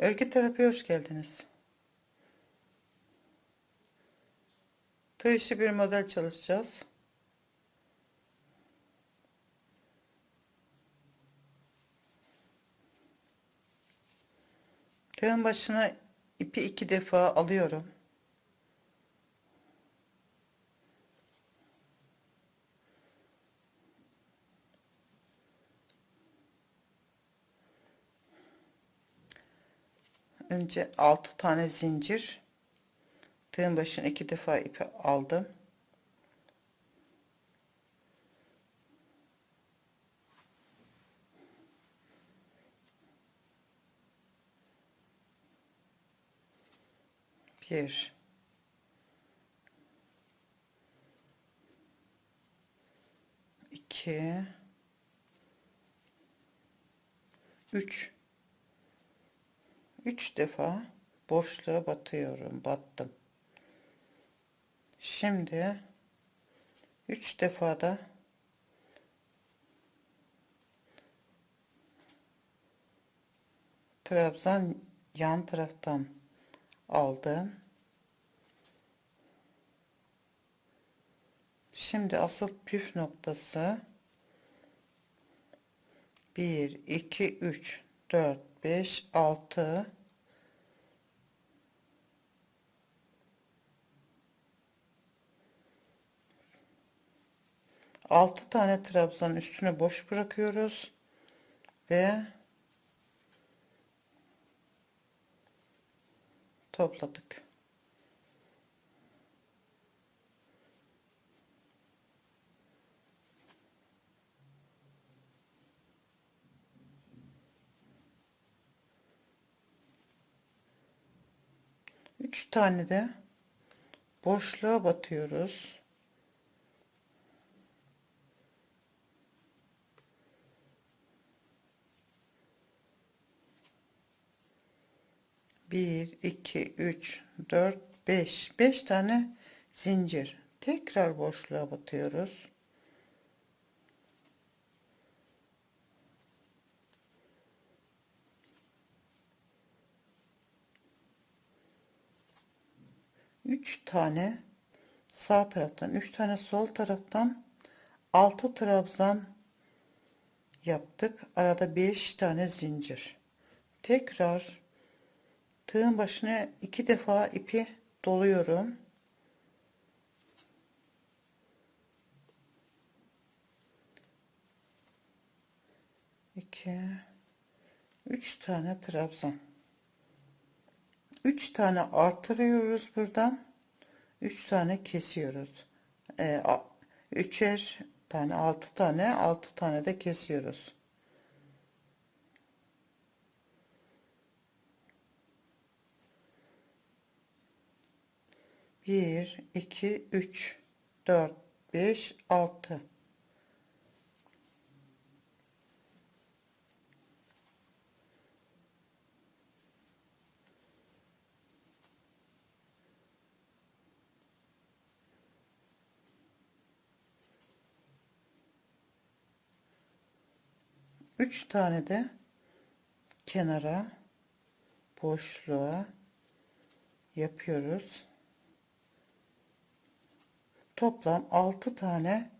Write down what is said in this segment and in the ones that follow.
Örgü terapiye hoş geldiniz. Tığ işi bir model çalışacağız. Tığın başına ipi iki defa alıyorum. Önce 6 tane zincir. Tığın başına iki defa ipi aldım. Bir. iki, Üç. Üç defa boşluğa batıyorum. Battım. Şimdi üç defa da trabzan yan taraftan aldım. Şimdi asıl püf noktası 1 2 3 4 5 6 6 tane trabzan üstüne boş bırakıyoruz ve topladık. Üç tane de boşluğa batıyoruz. Bir, iki, üç, dört, beş. Beş tane zincir. Tekrar boşluğa batıyoruz. Üç tane sağ taraftan, üç tane sol taraftan altı trabzan yaptık. Arada beş tane zincir. Tekrar tığın başına iki defa ipi doluyorum. İki, üç tane trabzan. Üç tane artırıyoruz buradan. Üç tane kesiyoruz. Ee, üçer tane, altı tane, altı tane de kesiyoruz. Bir, iki, üç, dört, beş, altı. Üç tane de kenara boşluğa yapıyoruz. Toplam 6 tane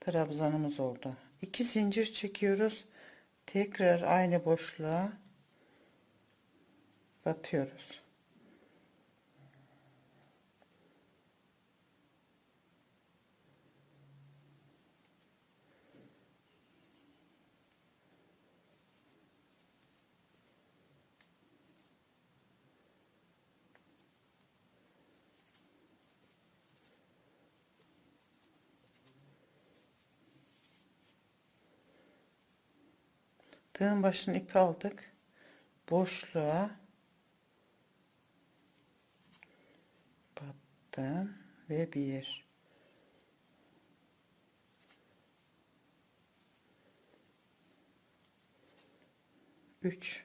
trabzanımız oldu. 2 zincir çekiyoruz. Tekrar aynı boşluğa batıyoruz. Tığın başını ipi aldık. Boşluğa battım ve bir. Üç.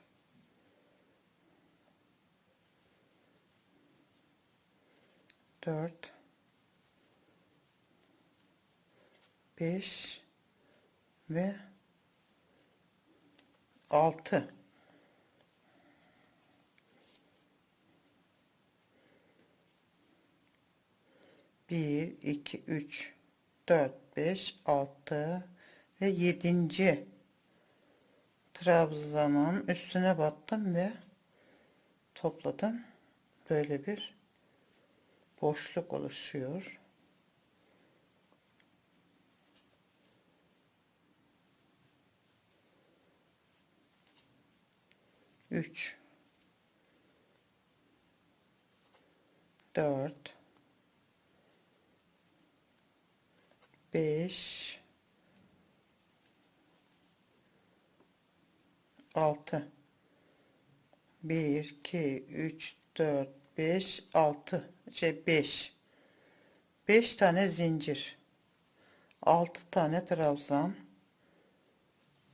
Dört. Beş. Ve 6 1 2 3 4 5 6 ve 7. trabzanın üstüne battım ve topladım. Böyle bir boşluk oluşuyor. Üç, dört, beş, altı. Bir, iki, üç, dört, beş, altı. Şey beş. Beş tane zincir. Altı tane trabzan.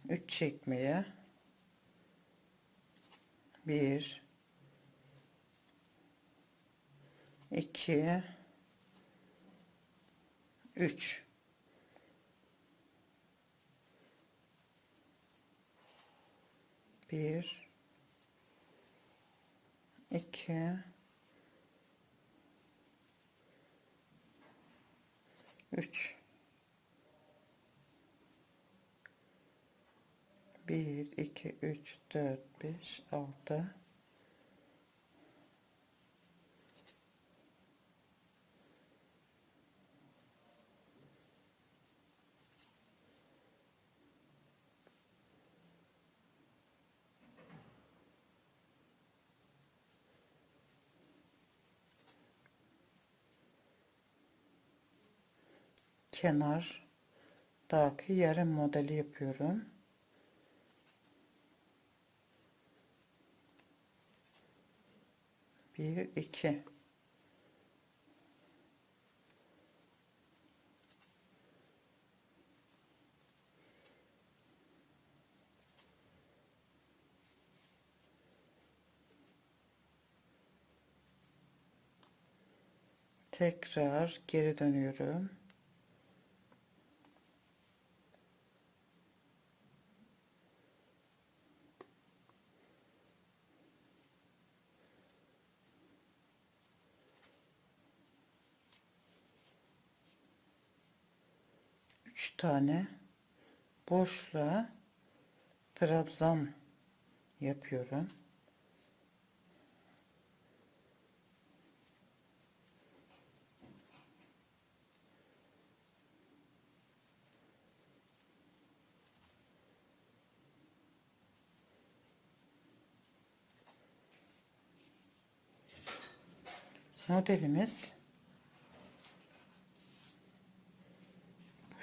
Üç çekmeye. Bir. iki, Üç. Bir. iki, Üç. Bir, iki, üç, dört, beş, altı. kenar daki yarım modeli yapıyorum. Bir, iki. Tekrar geri dönüyorum. Üç tane boşluğa trabzan yapıyorum. Modelimiz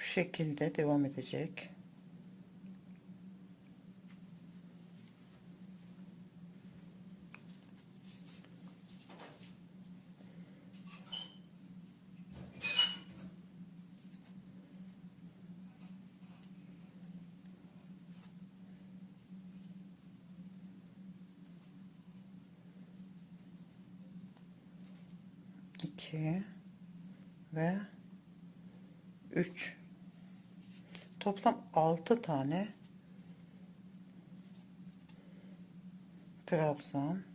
bu şekilde devam edecek. iki ve üç toplam altı tane trabzan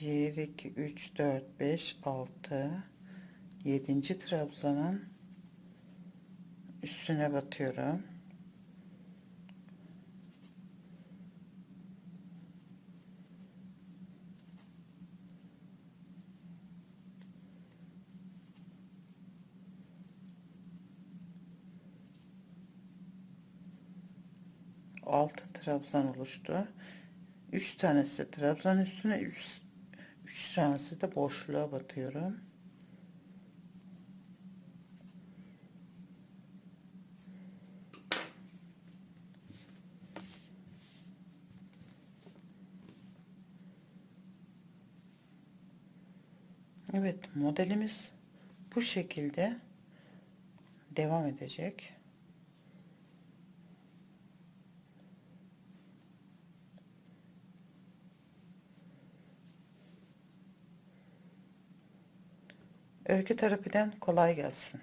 1 2 3 4 5 6 7. trabzanın üstüne batıyorum. Altı trabzan oluştu. Üç tanesi trabzan üstüne üst 3 sırası da boşluğa batıyorum. Evet modelimiz bu şekilde devam edecek. Örgü terapiden kolay gelsin.